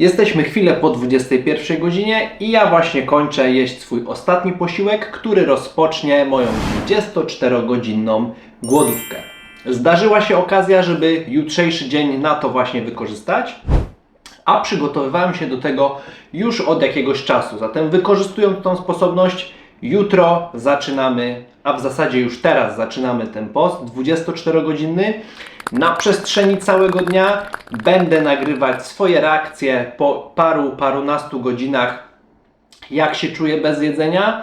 Jesteśmy chwilę po 21 godzinie i ja właśnie kończę jeść swój ostatni posiłek, który rozpocznie moją 24-godzinną głodówkę. Zdarzyła się okazja, żeby jutrzejszy dzień na to właśnie wykorzystać, a przygotowywałem się do tego już od jakiegoś czasu. Zatem wykorzystując tą sposobność, jutro zaczynamy, a w zasadzie już teraz zaczynamy ten post 24-godzinny. Na przestrzeni całego dnia będę nagrywać swoje reakcje po paru, parunastu godzinach, jak się czuję bez jedzenia,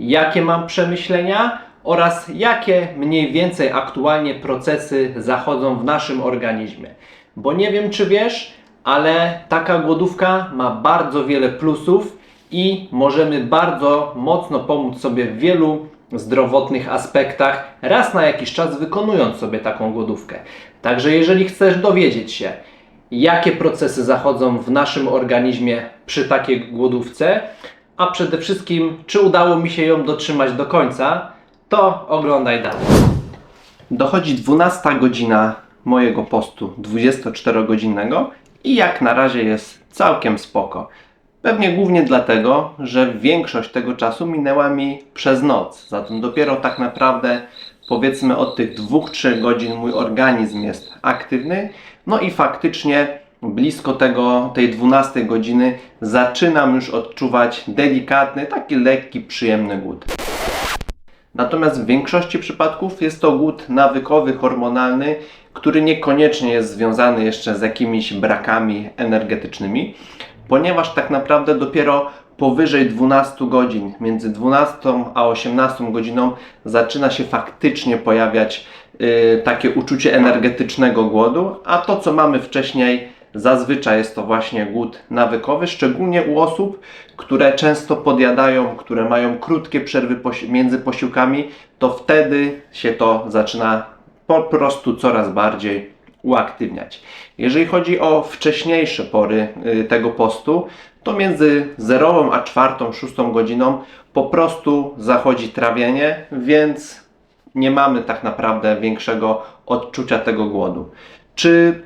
jakie mam przemyślenia? Oraz jakie mniej więcej aktualnie procesy zachodzą w naszym organizmie. Bo nie wiem, czy wiesz, ale taka głodówka ma bardzo wiele plusów i możemy bardzo mocno pomóc sobie w wielu zdrowotnych aspektach raz na jakiś czas wykonując sobie taką głodówkę. Także jeżeli chcesz dowiedzieć się, jakie procesy zachodzą w naszym organizmie przy takiej głodówce, a przede wszystkim, czy udało mi się ją dotrzymać do końca, to oglądaj dalej. Dochodzi 12 godzina mojego postu 24-godzinnego i jak na razie jest całkiem spoko. Pewnie głównie dlatego, że większość tego czasu minęła mi przez noc. Zatem dopiero tak naprawdę powiedzmy od tych 2-3 godzin mój organizm jest aktywny. No i faktycznie blisko tego, tej 12 godziny zaczynam już odczuwać delikatny, taki lekki, przyjemny głód. Natomiast w większości przypadków jest to głód nawykowy, hormonalny, który niekoniecznie jest związany jeszcze z jakimiś brakami energetycznymi, ponieważ tak naprawdę dopiero powyżej 12 godzin, między 12 a 18 godziną zaczyna się faktycznie pojawiać y, takie uczucie energetycznego głodu, a to co mamy wcześniej zazwyczaj jest to właśnie głód nawykowy, szczególnie u osób, które często podjadają, które mają krótkie przerwy między posiłkami, to wtedy się to zaczyna po prostu coraz bardziej uaktywniać. Jeżeli chodzi o wcześniejsze pory y, tego postu, to między 0 a 4, 6 godziną po prostu zachodzi trawienie, więc nie mamy tak naprawdę większego odczucia tego głodu. Czy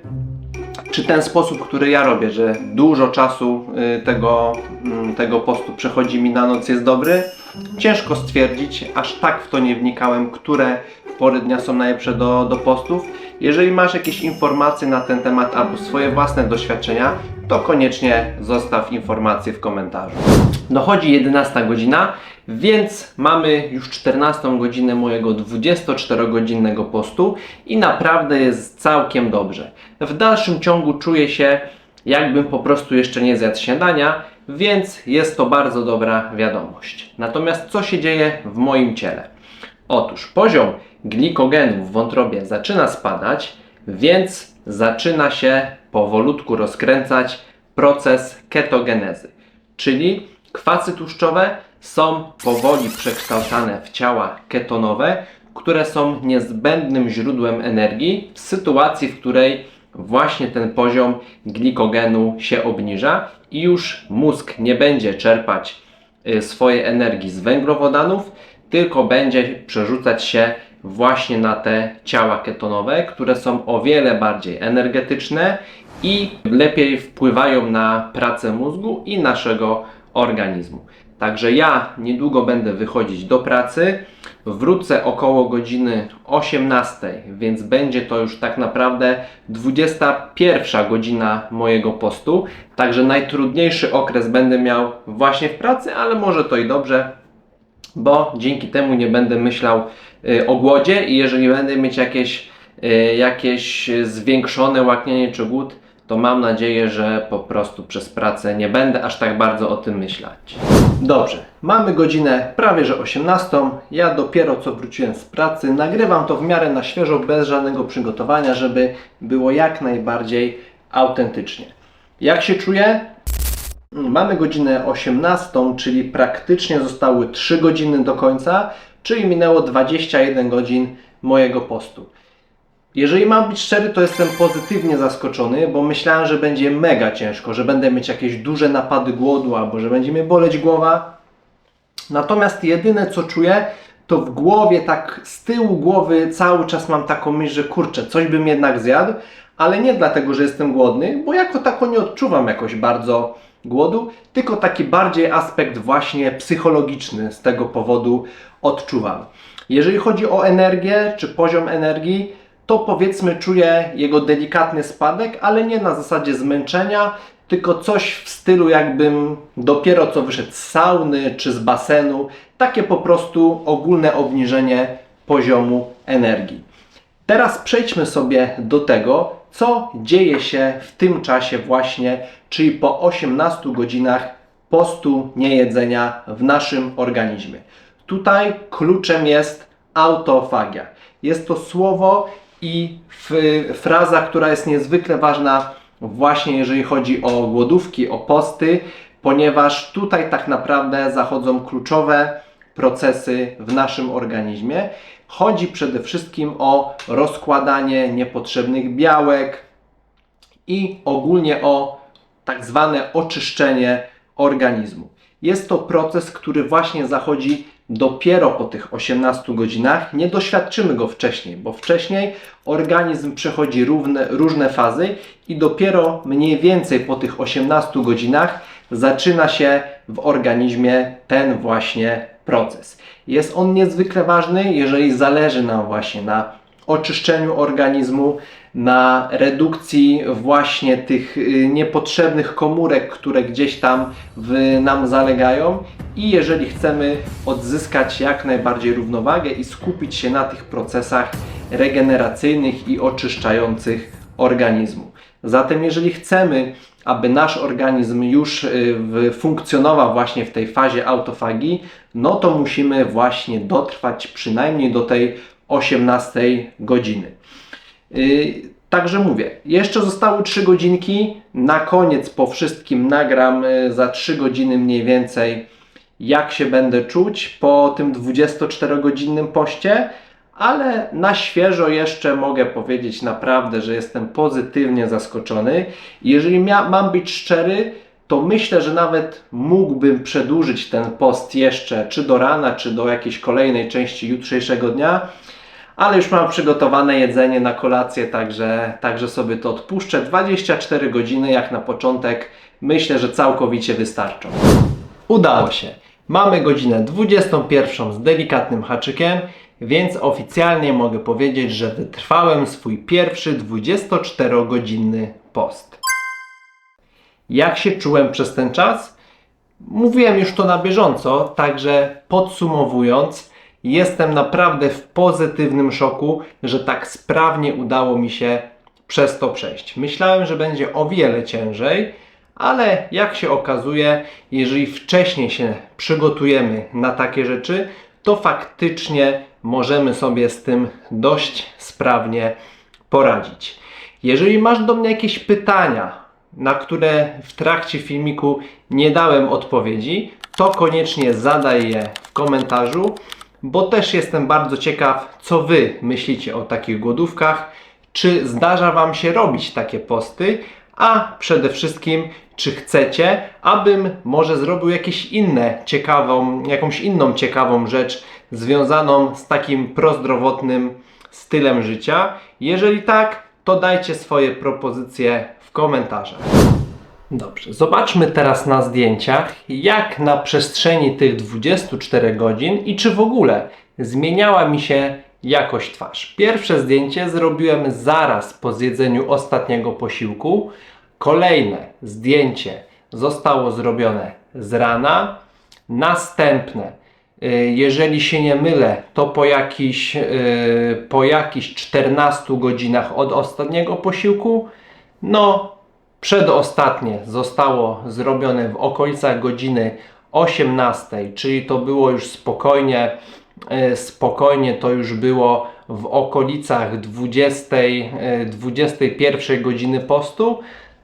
czy ten sposób, który ja robię, że dużo czasu y, tego, mm, tego postu przechodzi mi na noc jest dobry? Ciężko stwierdzić, aż tak w to nie wnikałem, które pory dnia są najlepsze do, do postów. Jeżeli masz jakieś informacje na ten temat albo swoje własne doświadczenia, to koniecznie zostaw informacje w komentarzu. Dochodzi 11 godzina, więc mamy już 14 godzinę mojego 24-godzinnego postu i naprawdę jest całkiem dobrze. W dalszym ciągu czuję się, jakbym po prostu jeszcze nie zjadł śniadania, więc jest to bardzo dobra wiadomość. Natomiast co się dzieje w moim ciele? Otóż poziom glikogenu w wątrobie zaczyna spadać, więc zaczyna się powolutku rozkręcać proces ketogenezy, czyli kwasy tłuszczowe są powoli przekształcane w ciała ketonowe, które są niezbędnym źródłem energii w sytuacji, w której właśnie ten poziom glikogenu się obniża i już mózg nie będzie czerpać y, swojej energii z węglowodanów, tylko będzie przerzucać się właśnie na te ciała ketonowe, które są o wiele bardziej energetyczne i lepiej wpływają na pracę mózgu i naszego organizmu. Także ja niedługo będę wychodzić do pracy. Wrócę około godziny 18, więc będzie to już tak naprawdę 21 godzina mojego postu. Także najtrudniejszy okres będę miał właśnie w pracy, ale może to i dobrze, bo dzięki temu nie będę myślał y, o głodzie i jeżeli będę mieć jakieś, y, jakieś zwiększone łaknienie czy głód, to mam nadzieję, że po prostu przez pracę nie będę aż tak bardzo o tym myśleć. Dobrze, mamy godzinę prawie że 18. Ja dopiero co wróciłem z pracy. Nagrywam to w miarę na świeżo, bez żadnego przygotowania, żeby było jak najbardziej autentycznie. Jak się czuję? Mamy godzinę 18, czyli praktycznie zostały 3 godziny do końca, czyli minęło 21 godzin mojego postu. Jeżeli mam być szczery, to jestem pozytywnie zaskoczony, bo myślałem, że będzie mega ciężko, że będę mieć jakieś duże napady głodu albo że będzie mnie boleć głowa. Natomiast jedyne co czuję, to w głowie, tak z tyłu głowy cały czas mam taką myśl, że kurczę, coś bym jednak zjadł, ale nie dlatego, że jestem głodny, bo jako tako nie odczuwam jakoś bardzo głodu, tylko taki bardziej aspekt właśnie psychologiczny z tego powodu odczuwam. Jeżeli chodzi o energię czy poziom energii, to powiedzmy czuję jego delikatny spadek, ale nie na zasadzie zmęczenia, tylko coś w stylu jakbym dopiero co wyszedł z sauny czy z basenu, takie po prostu ogólne obniżenie poziomu energii. Teraz przejdźmy sobie do tego, co dzieje się w tym czasie właśnie, czyli po 18 godzinach postu niejedzenia w naszym organizmie. Tutaj kluczem jest autofagia. Jest to słowo i fraza, która jest niezwykle ważna właśnie jeżeli chodzi o głodówki, o posty, ponieważ tutaj tak naprawdę zachodzą kluczowe procesy w naszym organizmie. Chodzi przede wszystkim o rozkładanie niepotrzebnych białek i ogólnie o tak zwane oczyszczenie organizmu. Jest to proces, który właśnie zachodzi dopiero po tych 18 godzinach. Nie doświadczymy go wcześniej, bo wcześniej organizm przechodzi równe, różne fazy i dopiero mniej więcej po tych 18 godzinach zaczyna się w organizmie ten właśnie proces. Jest on niezwykle ważny, jeżeli zależy nam właśnie na oczyszczeniu organizmu, na redukcji właśnie tych y, niepotrzebnych komórek, które gdzieś tam w nam zalegają i jeżeli chcemy odzyskać jak najbardziej równowagę i skupić się na tych procesach regeneracyjnych i oczyszczających organizmu. Zatem jeżeli chcemy, aby nasz organizm już y, funkcjonował właśnie w tej fazie autofagii, no to musimy właśnie dotrwać przynajmniej do tej 18 godziny. Y, także mówię, jeszcze zostały 3 godzinki. Na koniec po wszystkim nagram y, za 3 godziny mniej więcej, jak się będę czuć po tym 24-godzinnym poście. Ale na świeżo jeszcze mogę powiedzieć naprawdę, że jestem pozytywnie zaskoczony. Jeżeli mam być szczery, to myślę, że nawet mógłbym przedłużyć ten post jeszcze, czy do rana, czy do jakiejś kolejnej części jutrzejszego dnia ale już mam przygotowane jedzenie na kolację, także, także sobie to odpuszczę. 24 godziny jak na początek myślę, że całkowicie wystarczą. Udało się. Mamy godzinę 21 z delikatnym haczykiem, więc oficjalnie mogę powiedzieć, że wytrwałem swój pierwszy 24-godzinny post. Jak się czułem przez ten czas? Mówiłem już to na bieżąco, także podsumowując, Jestem naprawdę w pozytywnym szoku, że tak sprawnie udało mi się przez to przejść. Myślałem, że będzie o wiele ciężej, ale jak się okazuje, jeżeli wcześniej się przygotujemy na takie rzeczy, to faktycznie możemy sobie z tym dość sprawnie poradzić. Jeżeli masz do mnie jakieś pytania, na które w trakcie filmiku nie dałem odpowiedzi, to koniecznie zadaj je w komentarzu bo też jestem bardzo ciekaw, co Wy myślicie o takich głodówkach. Czy zdarza Wam się robić takie posty? A przede wszystkim, czy chcecie, abym może zrobił jakieś inne ciekawą, jakąś inną ciekawą rzecz związaną z takim prozdrowotnym stylem życia? Jeżeli tak, to dajcie swoje propozycje w komentarzach. Dobrze, zobaczmy teraz na zdjęciach, jak na przestrzeni tych 24 godzin i czy w ogóle zmieniała mi się jakość twarz. Pierwsze zdjęcie zrobiłem zaraz po zjedzeniu ostatniego posiłku. Kolejne zdjęcie zostało zrobione z rana. Następne, y, jeżeli się nie mylę, to po jakichś, y, po jakichś 14 godzinach od ostatniego posiłku. No, Przedostatnie zostało zrobione w okolicach godziny 18, czyli to było już spokojnie, spokojnie to już było w okolicach 20, 21 e, godziny postu.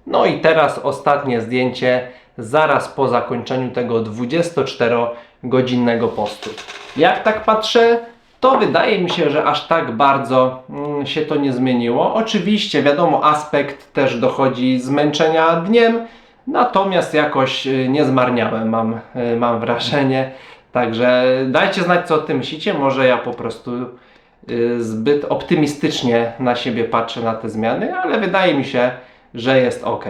No i teraz ostatnie zdjęcie zaraz po zakończeniu tego 24-godzinnego postu. Jak tak patrzę, to wydaje mi się, że aż tak bardzo mm, się to nie zmieniło. Oczywiście, wiadomo, aspekt też dochodzi zmęczenia dniem, natomiast jakoś y, nie zmarniałem, mam, mam wrażenie. Także dajcie znać, co o tym myślicie. Może ja po prostu y, zbyt optymistycznie na siebie patrzę na te zmiany, ale wydaje mi się, że jest ok.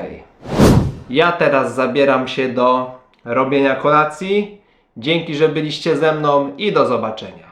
Ja teraz zabieram się do robienia kolacji. Dzięki, że byliście ze mną i do zobaczenia.